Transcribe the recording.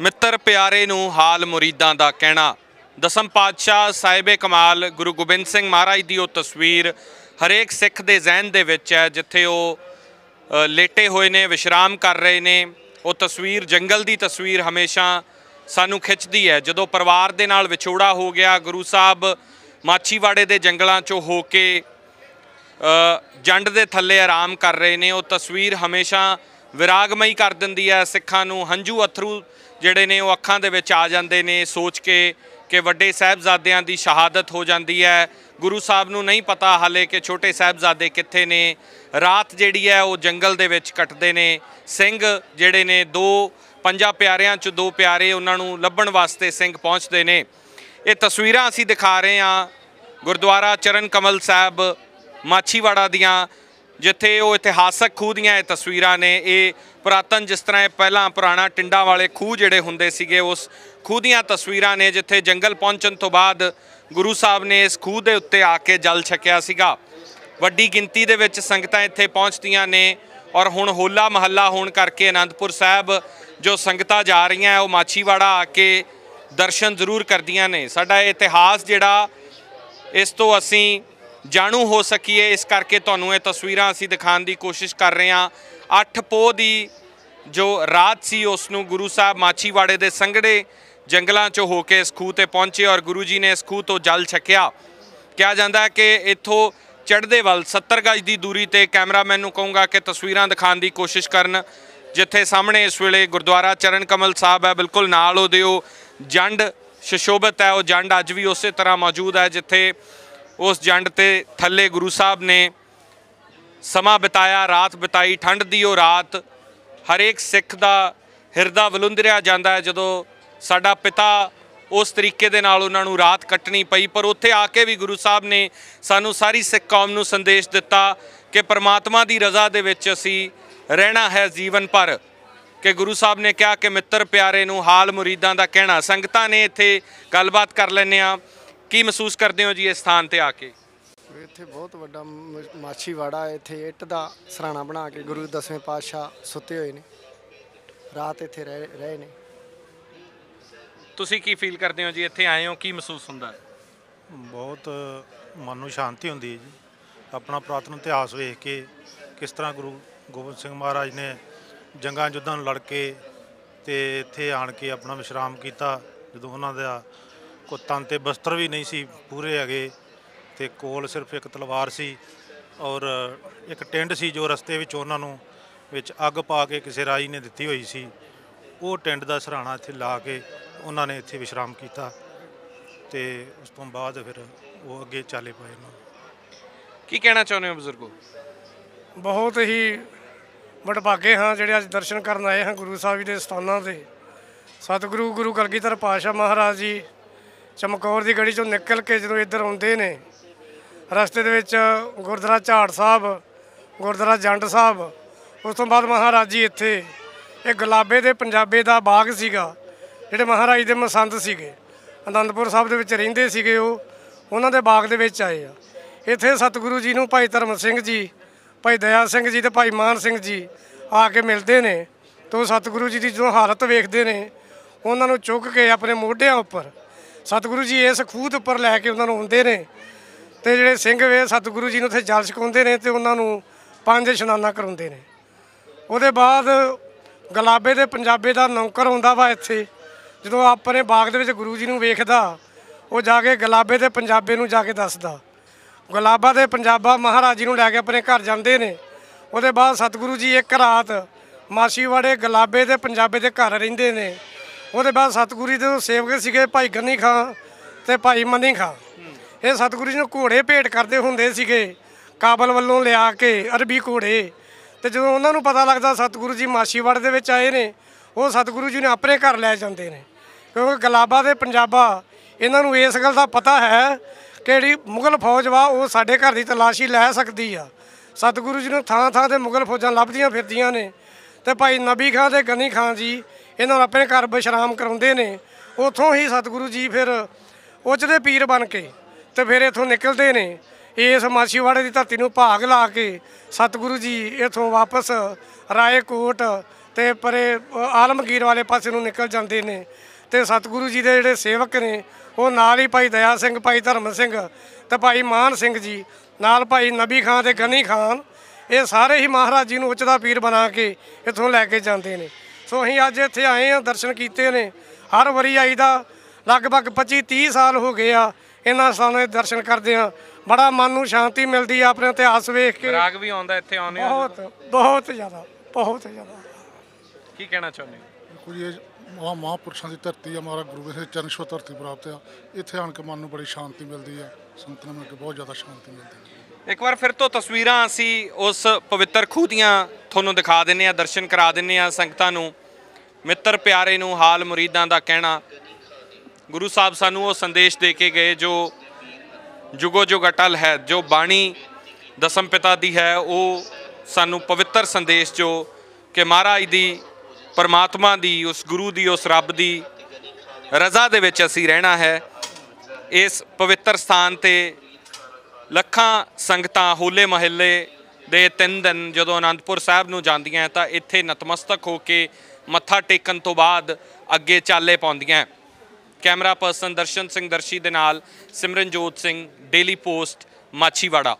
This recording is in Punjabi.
ਮਿੱਤਰ ਪਿਆਰੇ ਨੂੰ ਹਾਲ ਮੁਰੀਦਾਂ ਦਾ ਕਹਿਣਾ। ਦਸਮ ਪਾਤਸ਼ਾਹ ਸਾਹਿਬੇ ਕਮਾਲ ਗੁਰੂ ਗੋਬਿੰਦ ਸਿੰਘ ਮਹਾਰਾਜ ਦੀ ਉਹ ਤਸਵੀਰ ਹਰੇਕ ਸਿੱਖ ਦੇ ਜ਼ਿਹਨ ਦੇ ਵਿੱਚ ਹੈ, ਜਿੱਥੇ ਉਹ ਲੇਟੇ ਹੋਏ ਨੇ, ਵਿਸ਼ਰਾਮ ਕਰ ਰਹੇ ਨੇ। ਉਹ ਤਸਵੀਰ ਜੰਗਲ ਦੀ ਤਸਵੀਰ ਹਮੇਸ਼ਾ ਸਾਨੂੰ ਖਿੱਚਦੀ ਹੈ। ਜਦੋਂ ਪਰਿਵਾਰ ਦੇ ਨਾਲ ਵਿਛੋੜਾ ਹੋ ਗਿਆ, ਗੁਰੂ ਸਾਹਿਬ ਮਾਛੀਵਾੜੇ ਦੇ ਜੰਗਲਾਂ 'ਚੋਂ ਹੋ ਕੇ ਜੰਡ ਦੇ ਥੱਲੇ ਆਰਾਮ ਕਰ ਰਹੇ ਨੇ। ਉਹ ਤਸਵੀਰ ਹਮੇਸ਼ਾ ਵਿਰਾਗਮਈ ਕਰ ਦਿੰਦੀ ਹੈ। ਸਿੱਖਾਂ ਨੂੰ ਹੰਝੂ ਅਥਰੂ ਜਿਹੜੇ ਨੇ, ਉਹ ਅੱਖਾਂ ਦੇ ਵਿੱਚ ਆ ਜਾਂਦੇ ਨੇ। ਸੋਚ ਕੇ ਕਿ ਵੱਡੇ ਸਾਹਿਬਜ਼ਾਦਿਆਂ ਦੀ ਸ਼ਹਾਦਤ ਹੋ ਜਾਂਦੀ ਹੈ। ਗੁਰੂ ਸਾਹਿਬ ਨੂੰ ਨਹੀਂ ਪਤਾ ਹਾਲੇ ਕਿ ਛੋਟੇ ਸਾਹਿਬਜ਼ਾਦੇ ਕਿੱਥੇ ਨੇ। ਰਾਤ ਜਿਹੜੀ ਹੈ, ਉਹ ਜੰਗਲ ਦੇ ਵਿੱਚ ਕੱਟਦੇ ਨੇ। ਸਿੰਘ ਜਿਹੜੇ ਨੇ, ਦੋ ਪੰਜਾਂ ਪਿਆਰਿਆਂ ਚ ਦੋ ਪਿਆਰੇ ਉਹਨਾਂ ਨੂੰ ਲੱਭਣ ਵਾਸਤੇ ਸਿੰਘ ਪਹੁੰਚਦੇ ਨੇ। ਇਹ ਤਸਵੀਰਾਂ ਅਸੀਂ ਦਿਖਾ ਰਹੇ ਹਾਂ ਗੁਰਦੁਆਰਾ ਚਰਨ ਕਮਲ ਸਾਹਿਬ ਮਾਛੀਵਾੜਾ ਦੀਆਂ। ਜਿੱਥੇ ਉਹ ਇਤਿਹਾਸਕ ਖੂਹ ਦੀਆਂ ਇਹ ਤਸਵੀਰਾਂ ਨੇ, ਇਹ ਪੁਰਾਤਨ ਜਿਸ ਤਰ੍ਹਾਂ ਇਹ ਪਹਿਲਾਂ ਪੁਰਾਣਾ ਟਿੰਡਾਂ ਵਾਲੇ ਖੂਹ ਜਿਹੜੇ ਹੁੰਦੇ ਸੀਗੇ, ਉਸ ਖੂਹ ਦੀਆਂ ਤਸਵੀਰਾਂ ਨੇ, ਜਿੱਥੇ ਜੰਗਲ ਪਹੁੰਚਣ ਤੋਂ ਬਾਅਦ ਗੁਰੂ ਸਾਹਿਬ ਨੇ ਇਸ ਖੂਹ ਦੇ ਉੱਤੇ ਆ ਕੇ ਜਲ ਛਕਿਆ ਸੀਗਾ। ਵੱਡੀ ਗਿਣਤੀ ਦੇ ਵਿੱਚ ਸੰਗਤਾਂ ਇੱਥੇ ਪਹੁੰਚਦੀਆਂ ਨੇ ਔਰ ਹੁਣ ਹੋਲਾ ਮਹੱਲਾ ਹੋਣ ਕਰਕੇ ਆਨੰਦਪੁਰ ਸਾਹਿਬ ਜੋ ਸੰਗਤਾਂ ਜਾ ਰਹੀਆਂ ਉਹ ਮਾਛੀਵਾੜਾ ਆ ਕੇ ਦਰਸ਼ਨ ਜ਼ਰੂਰ ਕਰਦੀਆਂ ਨੇ। ਸਾਡਾ ਇਤਿਹਾਸ ਜਿਹੜਾ, ਇਸ ਤੋਂ ਅਸੀਂ ਜਾਣੂ ਹੋ ਸਕੀਏ। ਇਸ ਕਰਕੇ ਤੁਹਾਨੂੰ ਇਹ ਤਸਵੀਰਾਂ ਅਸੀਂ ਦਿਖਾਉਣ ਦੀ ਕੋਸ਼ਿਸ਼ ਕਰ ਰਹੇ ਹਾਂ। 8 ਪੋਹ ਦੀ ਜੋ ਰਾਤ ਸੀ, ਉਸ ਨੂੰ ਗੁਰੂ ਸਾਹਿਬ ਮਾਛੀਵਾੜੇ ਦੇ ਸੰਘੜੇ ਜੰਗਲਾਂ 'ਚੋਂ ਹੋ ਕੇ ਇਸ ਖੂਹ ਤੇ ਪਹੁੰਚੇ ਔਰ ਗੁਰੂ ਜੀ ਨੇ ਇਸ ਖੂਹ ਤੋਂ ਜਲ ਛਕਿਆ। ਕਿਹਾ ਜਾਂਦਾ ਹੈ ਕਿ ਇੱਥੋਂ ਚੜ੍ਹਦੇ ਵੱਲ 70 ਗਜ ਦੀ ਦੂਰੀ ਤੇ ਕੈਮਰਾਮੈਨ ਨੂੰ ਕਹੂੰਗਾ ਕਿ ਤਸਵੀਰਾਂ ਦਿਖਾਉਣ ਦੀ ਕੋਸ਼ਿਸ਼ ਕਰਨ। ਜਿੱਥੇ ਸਾਹਮਣੇ ਇਸ ਵੇਲੇ ਗੁਰਦੁਆਰਾ ਚਰਨ ਕਮਲ ਸਾਹਿਬ ਹੈ, ਬਿਲਕੁਲ ਨਾਲ ਉਹਦੇ ਉਹ ਜੰਡ ਸ਼ਸ਼ੋਭਤ ਹੈ। ਉਹ ਜੰਡ ਅੱਜ ਵੀ ਉਸੇ ਤਰ੍ਹਾਂ ਮੌਜੂਦ ਹੈ, ਜਿੱਥੇ ਉਸ ਜੰਡ ਤੇ ਥੱਲੇ ਗੁਰੂ ਸਾਹਿਬ ਨੇ ਸਮਾਂ ਬਿਤਾਇਆ, ਰਾਤ ਬਿਤਾਈ, ਠੰਡ ਦੀ ਉਹ ਰਾਤ। ਹਰੇਕ ਸਿੱਖ ਦਾ ਹਿਰਦਾ ਵਲੁੰਦਰਿਆ ਜਾਂਦਾ ਹੈ। ਜਦੋਂ ਸਾਡਾ ਪਿਤਾ ਉਸ ਤਰੀਕੇ ਦੇ ਨਾਲ ਉਹਨਾਂ ਨੂੰ ਰਾਤ ਕੱਟਣੀ ਪਈ, ਪਰ ਉੱਥੇ ਆ ਕੇ ਵੀ ਗੁਰੂ ਸਾਹਿਬ ਨੇ ਸਾਨੂੰ ਸਾਰੀ ਸਿੱਖ ਕੌਮ ਨੂੰ ਸੰਦੇਸ਼ ਦਿੱਤਾ ਕਿ ਪਰਮਾਤਮਾ ਦੀ ਰਜ਼ਾ ਦੇ ਵਿੱਚ ਅਸੀਂ ਰਹਿਣਾ ਹੈ ਜੀਵਨ ਭਰ। ਕਿ ਗੁਰੂ ਸਾਹਿਬ ਨੇ ਕਿਹਾ ਕਿ ਮਿੱਤਰ ਪਿਆਰੇ ਨੂੰ ਹਾਲ ਮੁਰੀਦਾਂ ਦਾ ਕਹਿਣਾ। ਸੰਗਤਾਂ ਨੇ ਇੱਥੇ ਗੱਲਬਾਤ ਕਰ ਲੈਂਦੇ ਆ ਕੀ ਮਹਿਸੂਸ ਕਰਦੇ ਹੋ ਜੀ ਇਸ ਸਥਾਨ ਤੇ ਆ ਕੇ? ਇੱਥੇ ਬਹੁਤ ਵੱਡਾ ਮਾਛੀਵਾੜਾ ਹੈ। ਇੱਥੇ ਇੱਟ ਦਾ ਸਰਾਣਾ ਬਣਾ ਕੇ ਗੁਰੂ ਦਸਵੇਂ ਪਾਤਸ਼ਾਹ ਸੁੱਤੇ ਹੋਏ ਨੇ। ਰਾਤ ਇੱਥੇ ਰਹੇ ਰਹੇ ਨੇ। ਤੁਸੀਂ ਕੀ ਫੀਲ ਕਰਦੇ ਹੋ ਜੀ? ਇੱਥੇ ਆਏ ਹੋ ਕੀ ਮਹਿਸੂਸ ਹੁੰਦਾ? ਹੈ ਬਹੁਤ ਮਨ ਨੂੰ ਸ਼ਾਂਤੀ ਹੁੰਦੀ ਹੈ ਜੀ। ਆਪਣਾ ਪੁਰਾਤਨ ਇਤਿਹਾਸ ਵੇਖ ਕੇ ਕਿਸ ਤਰ੍ਹਾਂ ਗੁਰੂ ਗੋਬਿੰਦ ਸਿੰਘ ਮਹਾਰਾਜ ਨੇ ਜੰਗਾਂ ਯੁੱਧਾਂ ਨੂੰ ਲੜ ਕੇ ਤੇ ਇੱਥੇ ਆਣ ਕੇ ਆਪਣਾ ਵਿਸ਼ਰਾਮ ਕੀਤਾ ਜਦੋਂ ਉਹਨਾਂ ਦਾ ਕੋਈ ਤਨ ਤੇ ਬਸਤਰ ਵੀ ਨਹੀਂ ਸੀ ਪੂਰੇ ਹੈਗੇ ਤੇ ਕੋਲ ਸਿਰਫ ਇੱਕ ਤਲਵਾਰ ਸੀ ਔਰ ਇੱਕ ਟਿੰਡ ਸੀ ਜੋ ਰਸਤੇ ਵਿੱਚ ਉਹਨਾਂ ਨੂੰ ਵਿੱਚ ਅੱਗ ਪਾ ਕੇ ਕਿਸੇ ਰਾਜੀ ਨੇ ਦਿੱਤੀ ਹੋਈ ਸੀ। ਉਹ ਟਿੰਡ ਦਾ ਸਰਾਣਾ ਇੱਥੇ ਲਾ ਕੇ ਉਹਨਾਂ ਨੇ ਇੱਥੇ ਵਿਸ਼ਰਾਮ ਕੀਤਾ ਤੇ ਉਸ ਤੋਂ ਬਾਅਦ ਫਿਰ ਉਹ ਅੱਗੇ ਚਾਲੇ ਪਏ ਉਹਨਾਂ ਕੀ ਕਹਿਣਾ ਚਾਹੁੰਦੇ ਹੋ ਬਜ਼ੁਰਗੋ? ਬਹੁਤ ਹੀ ਵਡਭਾਗੇ ਹਾਂ ਜਿਹੜੇ ਅੱਜ ਦਰਸ਼ਨ ਕਰਨ ਆਏ ਹਾਂ ਗੁਰੂ ਸਾਹਿਬ ਜੀ ਦੇ ਸਥਾਨਾਂ ਤੇ। ਸਤਿਗੁਰੂ ਗੁਰੂ ਕਲਗੀਧਰ ਪਾਤਸ਼ਾਹ ਮਹਾਰਾਜ ਜੀ ਚਮਕੌਰ ਦੀ ਗੜੀ ਚੋਂ ਨਿਕਲ ਕੇ ਜਦੋਂ ਇੱਧਰ ਆਉਂਦੇ ਨੇ, ਰਸਤੇ ਦੇ ਵਿੱਚ ਗੁਰਦੁਆਰਾ ਝਾੜ ਸਾਹਿਬ, ਗੁਰਦੁਆਰਾ ਜੰਡ ਸਾਹਿਬ, ਉਸ ਤੋਂ ਬਾਅਦ ਮਹਾਰਾਜ ਜੀ ਇੱਥੇ, ਇਹ ਗੁਲਾਬੇ ਦੇ ਪੰਜਾਬੇ ਦਾ ਬਾਗ ਸੀਗਾ, ਜਿਹੜੇ ਮਹਾਰਾਜ ਦੇ ਮਸੰਦ ਸੀਗੇ। ਅਨੰਦਪੁਰ ਸਾਹਿਬ ਦੇ ਵਿੱਚ ਰਹਿੰਦੇ ਸੀਗੇ ਉਹ, ਉਹਨਾਂ ਦੇ ਬਾਗ ਦੇ ਵਿੱਚ ਆਏ ਆ। ਇੱਥੇ ਸਤਿਗੁਰੂ ਜੀ ਨੂੰ ਭਾਈ ਧਰਮ ਸਿੰਘ ਜੀ, ਭਾਈ ਦਇਆ ਸਿੰਘ ਜੀ ਤੇ ਭਾਈ ਮਾਨ ਸਿੰਘ ਜੀ ਆ ਕੇ ਮਿਲਦੇ ਨੇ, ਤੇ ਉਹ ਸਤਿਗੁਰੂ ਜੀ ਦੀ ਜੋ ਹਾਲਤ ਵੇਖਦੇ ਨੇ, ਉਹਨਾਂ ਨੂੰ ਚੁੱਕ ਕੇ ਆਪਣੇ ਮੋਢਿਆਂ ਉੱਪਰ ਸਤਿਗੁਰੂ ਜੀ ਇਸ ਖੂਹ ਦੇ ਉੱਪਰ ਲੈ ਕੇ ਉਹਨਾਂ ਨੂੰ ਆਉਂਦੇ ਨੇ ਤੇ ਜਿਹੜੇ ਸਿੰਘ ਵੇ ਸਤਿਗੁਰੂ ਜੀ ਨੂੰ ਉੱਥੇ ਜਲ ਛਕਾਉਂਦੇ ਨੇ ਤੇ ਉਹਨਾਂ ਨੂੰ ਪੰਜ ਇਸ਼ਨਾਨਾ ਕਰਾਉਂਦੇ ਨੇ। ਉਹਦੇ ਬਾਅਦ ਗੁਲਾਬੇ ਦੇ ਪੰਜਾਬੇ ਦਾ ਨੌਕਰ ਹੁੰਦਾ ਵਾ ਇੱਥੇ। ਜਦੋਂ ਆਪਣੇ ਬਾਗ ਦੇ ਵਿੱਚ ਗੁਰੂ ਜੀ ਨੂੰ ਵੇਖਦਾ, ਉਹ ਜਾ ਕੇ ਗੁਲਾਬੇ ਦੇ ਪੰਜਾਬੇ ਨੂੰ ਜਾ ਕੇ ਦੱਸਦਾ। ਗੁਲਾਬਾ ਦੇ ਪੰਜਾਬਾ ਮਹਾਰਾਜ ਜੀ ਨੂੰ ਲੈ ਕੇ ਆਪਣੇ ਘਰ ਜਾਂਦੇ ਨੇ। ਉਹਦੇ ਬਾਅਦ ਸਤਿਗੁਰੂ ਜੀ ਇੱਕ ਰਾਤ ਮਾਸੀਵਾੜੇ ਗੁਲਾਬੇ ਦੇ ਪੰਜਾਬੇ ਦੇ ਘਰ ਰਹਿੰਦੇ ਨੇ। ਉਹਦੇ ਬਾਅਦ ਸਤਿਗੁਰੂ ਜੀ ਦੇ ਸੇਵਕ ਸੀਗੇ, ਭਾਈ ਗੰਨੀ ਖਾਂ ਤੇ ਭਾਈ ਮੰਨੀ ਖਾਂ। ਇਹ ਸਤਿਗੁਰੂ ਜੀ ਨੂੰ ਘੋੜੇ ਭੇਟ ਕਰਦੇ ਹੁੰਦੇ ਸੀਗੇ, ਕਾਬਲ ਵੱਲੋਂ ਲਿਆ ਕੇ ਅਰਬੀ ਘੋੜੇ। ਤੇ ਜਦੋਂ ਉਹਨਾਂ ਨੂੰ ਪਤਾ ਲੱਗਦਾ ਸਤਿਗੁਰੂ ਜੀ ਮਾਸੀਵਾੜ ਦੇ ਵਿੱਚ ਆਏ ਨੇ, ਉਹ ਸਤਿਗੁਰੂ ਜੀ ਨੇ ਆਪਣੇ ਘਰ ਲੈ ਜਾਂਦੇ ਨੇ। ਕਿਉਂਕਿ ਗਲਾਬਾ ਦੇ ਪੰਜਾਬਾ, ਇਹਨਾਂ ਨੂੰ ਇਸ ਗੱਲ ਦਾ ਪਤਾ ਹੈ ਕਿ ਜਿਹੜੀ ਮੁਗਲ ਫੌਜ ਵਾ, ਉਹ ਸਾਡੇ ਘਰ ਦੀ ਤਲਾਸ਼ੀ ਲੈ ਸਕਦੀ ਆ। ਸਤਿਗੁਰੂ ਜੀ ਨੂੰ ਥਾਂ ਥਾਂ ਤੇ ਮੁਗਲ ਫੌਜਾਂ ਲੱਭਦੀਆਂ ਫਿਰਦੀਆਂ ਨੇ। ਤੇ ਭਾਈ ਨਬੀ ਖਾਂ ਤੇ ਗਨੀ ਖਾਂ ਜੀ ਇਹਨਾਂ ਨੂੰ ਆਪਣੇ ਘਰ ਬਿਸ਼ਰਾਮ ਕਰਾਉਂਦੇ ਨੇ, ਉਥੋਂ ਹੀ ਸਤਿਗੁਰੂ ਜੀ ਫਿਰ ਉੱਚਦੇ ਪੀਰ ਬਣ ਕੇ ਤੇ ਫਿਰ ਇੱਥੋਂ ਨਿਕਲਦੇ ਨੇ। ਇਸ ਮਾਛੀਵਾੜੇ ਦੀ ਧਰਤੀ ਨੂੰ ਭਾਗ ਲਾ ਕੇ ਸਤਿਗੁਰੂ ਜੀ ਇਥੋਂ ਵਾਪਸ ਰਾਏਕੋਟ ਤੇ ਪਰੇ ਆਲਮਗੀਰ ਵਾਲੇ ਪਾਸੇ ਨੂੰ ਨਿਕਲ ਜਾਂਦੇ ਨੇ ਤੇ ਸਤਿਗੁਰੂ ਜੀ ਦੇ ਜਿਹੜੇ ਸੇਵਕ ਨੇ, ਉਹ ਨਾਲ ਹੀ ਭਾਈ ਦਇਆ ਸਿੰਘ, ਭਾਈ ਧਰਮ ਸਿੰਘ ਤੇ ਭਾਈ ਮਾਨ ਸਿੰਘ ਜੀ, ਨਾਲ ਭਾਈ ਨਬੀ ਖਾਨ ਤੇ ਗਨੀ ਖਾਨ, ਇਹ ਸਾਰੇ ਹੀ ਮਹਾਰਾਜ ਜੀ ਨੂੰ ਉੱਚ ਦਾ ਪੀਰ ਬਣਾ ਕੇ ਇਥੋਂ ਲੈ ਕੇ ਜਾਂਦੇ ਨੇ। ਸੋ ਅਸੀਂ ਅੱਜ ਇੱਥੇ ਆਏ ਹਾਂ ਦਰਸ਼ਨ ਕੀਤੇ ਨੇ। ਹਰ ਵਾਰੀ ਆਈਦਾ ਲਗਭਗ 25 30 ਸਾਲ ਹੋ ਗਏ ਆ ਇਹਨਾਂ ਸਥਾਨਾਂ ਦੇ ਦਰਸ਼ਨ ਕਰਦੇ ਆ ਬੜਾ ਮਨ ਨੂੰ ਸ਼ਾਂਤੀ ਮਿਲਦੀ ਆ ਆਪਣੇ ਇਤਿਹਾਸ ਵੇਖ ਕੇ। ਰਾਗ ਵੀ ਆਉਂਦਾ ਇੱਥੇ ਆਉਂਦੇ ਹੋ ਬਹੁਤ ਬਹੁਤ ਜ਼ਿਆਦਾ ਬਹੁਤ ਜ਼ਿਆਦਾ। ਕੀ ਕਹਿਣਾ ਚਾਹੁੰਦੇ ਜੀ ਇਹ ਮਹਾ ਮਹਾਂਪੁਰਸ਼ਾਂ ਦੀ ਧਰਤੀ ਆ ਮਾਰਾ ਗੁਰੂ ਸਿੰਘ ਚਰਨ ਛੋਹ ਧਰਤੀ ਪ੍ਰਾਪਤ ਆ। ਇੱਥੇ ਆਣ ਕੇ ਮਨ ਨੂੰ ਬੜੀ ਸ਼ਾਂਤੀ ਮਿਲਦੀ ਆ। ਸੰਗਤ ਨੂੰ ਮਿਲ ਕੇ ਬਹੁਤ ਜ਼ਿਆਦਾ ਸ਼ਾਂਤੀ ਮਿਲਦੀ ਹੈ ਇੱਕ ਵਾਰ ਫਿਰ ਤੋਂ ਤਸਵੀਰਾਂ ਅਸੀਂ ਉਸ ਪਵਿੱਤਰ ਖੂਹ ਦੀਆਂ ਤੁਹਾਨੂੰ ਦਿਖਾ ਦਿੰਨੇ ਆ ਦਰਸ਼ਨ ਕਰਾ ਦਿੰਨੇ ਆ ਸੰਗਤਾਂ ਨੂੰ। ਮਿੱਤਰ ਪਿਆਰੇ ਨੂੰ ਹਾਲ ਮੁਰੀਦਾਂ ਦਾ ਕਹਿਣਾ। ਗੁਰੂ ਸਾਹਿਬ ਸਾਨੂੰ ਉਹ ਸੰਦੇਸ਼ ਦੇ ਕੇ ਗਏ ਜੋ ਜੁਗੋ ਜੁਗ ਅਟਲ ਹੈ, ਜੋ ਬਾਣੀ ਦਸਮ ਪਿਤਾ ਦੀ ਹੈ, ਉਹ ਸਾਨੂੰ ਪਵਿੱਤਰ ਸੰਦੇਸ਼ ਜੋ ਕਿ ਮਹਾਰਾਜ ਦੀ, ਪਰਮਾਤਮਾ ਦੀ, ਉਸ ਗੁਰੂ ਦੀ, ਉਸ ਰੱਬ ਦੀ ਰਜ਼ਾ ਦੇ ਵਿੱਚ ਅਸੀਂ ਰਹਿਣਾ ਹੈ। ਇਸ ਪਵਿੱਤਰ ਸਥਾਨ ਤੇ ਲੱਖਾਂ ਸੰਗਤਾਂ ਹੋਲੇ ਮਹੱਲੇ ਦੇ ਤਿੰਨ ਦਿਨ ਜਦੋਂ ਅਨੰਦਪੁਰ ਸਾਹਿਬ ਨੂੰ ਜਾਂਦੀਆਂ ਤਾਂ ਇੱਥੇ ਨਤਮਸਤਕ ਹੋ ਕੇ ਮੱਥਾ ਟੇਕਣ ਤੋਂ ਬਾਅਦ ਅੱਗੇ ਚਾਲੇ ਪਾਉਂਦੀਆਂ। ਕੈਮਰਾ ਪਰਸਨ ਦਰਸ਼ਨ ਸਿੰਘ ਦਰਸ਼ੀ ਦੇ ਨਾਲ ਸਿਮਰਨਜੋਤ ਸਿੰਘ ਡੇਲੀ ਪੋਸਟ ਮਾਛੀਵਾੜਾ।